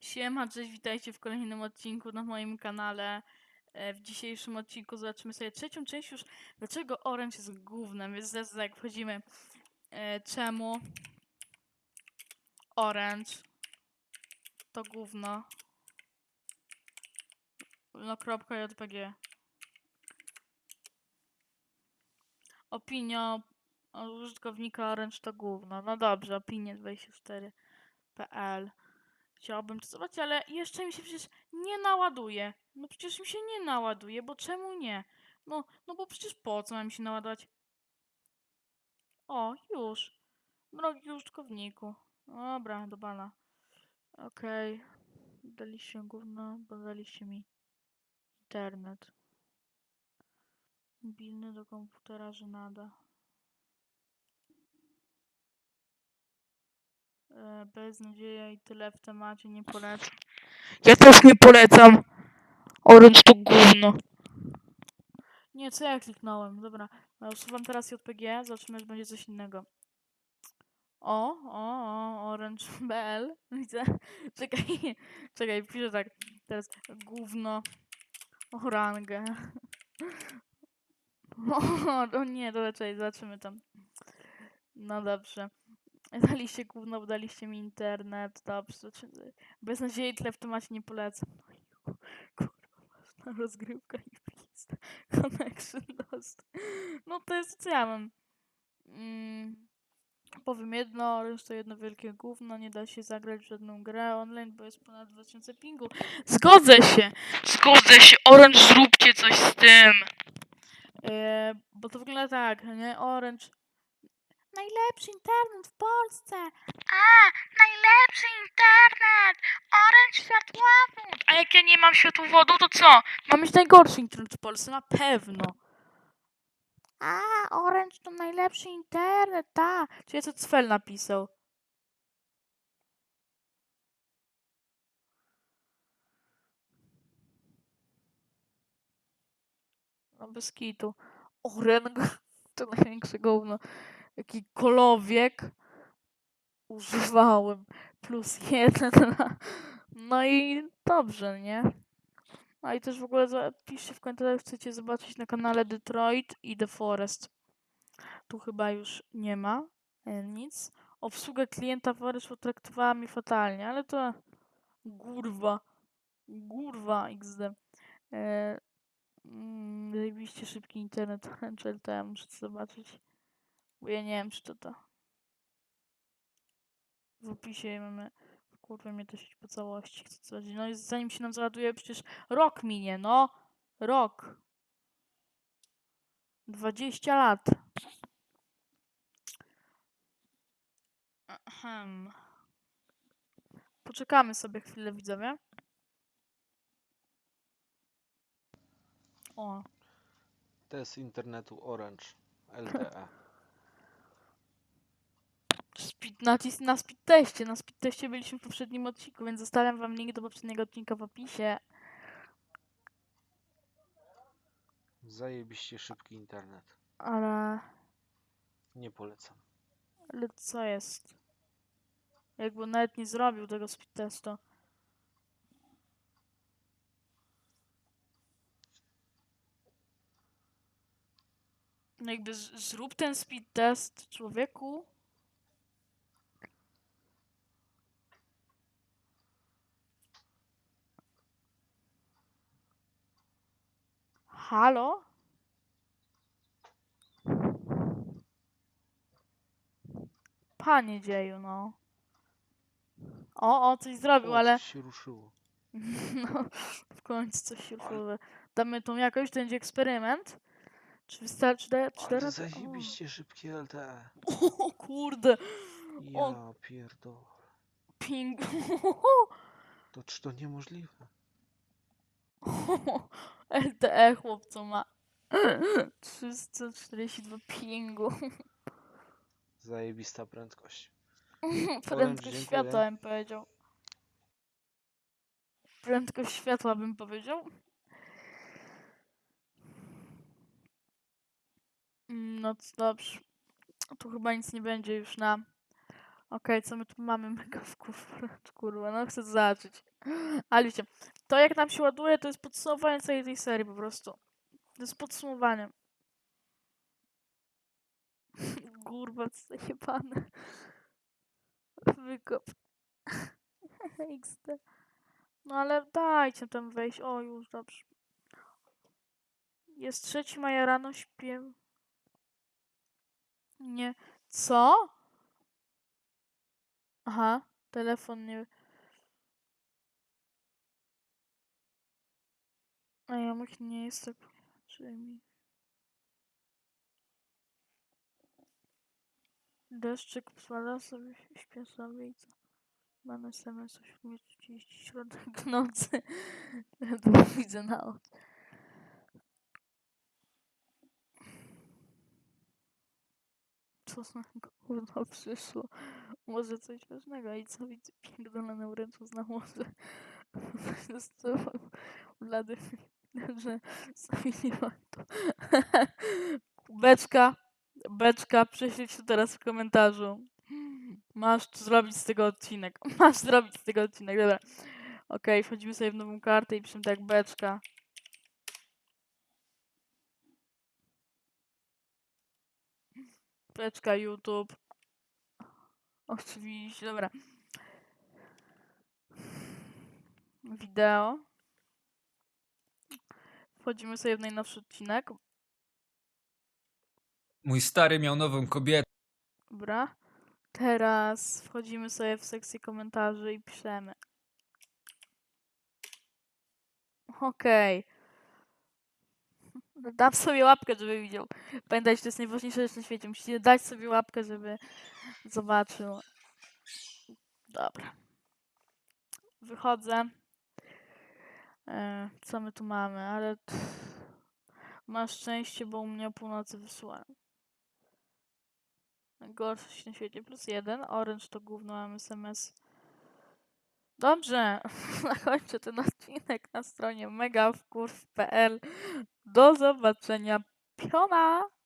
Siema, cześć, witajcie w kolejnym odcinku na moim kanale. E, W dzisiejszym odcinku zobaczymy sobie trzecią część już, dlaczego Orange jest gównem, więc zaraz jak wchodzimy, e, czemu Orange to gówno. No kropka JPG. Opinia użytkownika Orange to gówno. No dobrze, opinie 24.pl. Chciałabym to zobaczyć, ale jeszcze mi się przecież nie naładuje. No przecież mi się nie naładuje, bo czemu nie? No, no bo przecież po co mam się naładować? O, już. Drogi użytkowniku. Dobra, do bana. Okej. Daliście gówno, bo daliście mi internet. Mobilny do komputera, że nada. E, beznadzieja i tyle w temacie, nie polecam. Ja też nie polecam. Orange to gówno. Nie, co ja kliknąłem? Dobra, no, usuwam teraz JPG, zobaczymy, czy będzie coś innego. O, o, o, Orange BL. Widzę. Czekaj, czekaj, piszę tak. Teraz gówno. Orangę. O, o nie, dobra, czekaj, zobaczymy tam. No dobrze. Daliście gówno, bo daliście mi internet. Dobrze, zobaczymy. Bez nadziei tyle w temacie nie polecam. No i kurwa, ważna rozgrywka i pizda. Connection lost. No to jest co ja mam. Mm, powiem jedno, Orange to jedno wielkie gówno, nie da się zagrać w żadną grę online, bo jest ponad 2000 pingu. Zgodzę się! Zgodzę się! Orange zróbcie coś z tym! E, bo to wygląda tak, nie? Orange Najlepszy internet w Polsce. A, najlepszy internet! Orange światłowód! A jak ja nie mam światłowodu, to co? Mam mieć najgorszy internet w Polsce, na pewno. A, Orange to najlepszy internet, ta. Czyli co Cfel napisał. No bez kitu. Orange to największe gówno. Jaki kolowiek używałem. Plus jeden. No i dobrze, nie? A i też w ogóle zapiszcie w komentarzach, chcecie zobaczyć na kanale Detroit i The Forest. Tu chyba już nie ma e, nic. Obsługę klienta Forest potraktowała mi fatalnie, ale to gurwa. Gurwa XD. E, mm, szybki internet. Czyli to ja muszę zobaczyć. Bo ja nie wiem, czy to to. W opisie mamy. Kurwa, mnie to sieć po całości chce coś. No i zanim się nam załaduje, przecież rok minie, no. Rok. 20 lat. Ahem. Poczekamy sobie chwilę, widzowie. O, Test internetu Orange. LTE. Speed, nacisk na speed teście. Na speed teście byliśmy w poprzednim odcinku, więc zostawiam wam link do poprzedniego odcinka w opisie. Zajebiście szybki internet. Ale, Nie polecam. ale co jest? Jakby nawet nie zrobił tego speed testu. No jakby zrób ten speed test, człowieku. Halo? Panie dzieju, no. O, o, coś zrobił, O, ale... się ruszyło. No, w końcu coś się ruszyło. Damy tą jakość, to będzie eksperyment. Czy wystarczy, da, czy Ale zajebiście szybkie LTE. O, o kurde, O. Ja pierdolę. ping. To czy to niemożliwe? LTE chłopco ma 342 pingu. Zajebista prędkość. Prędkość dziękuję. światła bym powiedział. Prędkość światła bym powiedział. Mm, No to dobrze. Tu chyba nic nie będzie już na... Okej, co my tu mamy? Mega w kurwa, kurwa, no chcę zobaczyć. Ale wiecie, to jak nam się ładuje, to jest podsumowanie całej tej serii po prostu. To jest podsumowanie. Kurwa, zajebane. Wykop. XD. No ale dajcie tam wejść. O, już dobrze. Jest 3 maja rano, śpię. Nie. Co? Aha, telefon nie. A ja mój nie jest tak. Czy mi. Deszczyk pada sobie, śpię sobie i co? Mam SMS o 7.30 środek nocy. To widzę na oczy. Co z tego kurwa przyszło? Może coś ważnego i co widzę pierdoloną ręczą na morze. Zostało blady, że zamieniłam to. Beczka, beczka, prześlijcie to teraz w komentarzu. Masz zrobić z tego odcinek. Masz zrobić z tego odcinek, dobra. Okej, wchodzimy sobie w nową kartę i piszemy tak beczka. Beczka YouTube. Oczywiście, dobra. Wideo. Wchodzimy sobie w najnowszy odcinek. Mój stary miał nową kobietę. Dobra. Teraz wchodzimy sobie w sekcję komentarzy i piszemy. Okej. Dam sobie łapkę, żeby widział. Pamiętajcie, to jest najważniejsza rzecz na świecie. Musicie dać sobie łapkę, żeby zobaczył. Dobra. Wychodzę. E, co my tu mamy? Ale masz szczęście, bo u mnie o północy wysłałem. Najgorszy na świecie plus jeden. Orange to gówno, mam SMS. Dobrze, zakończę ten odcinek na stronie megawkurw.pl. Do zobaczenia. Piona!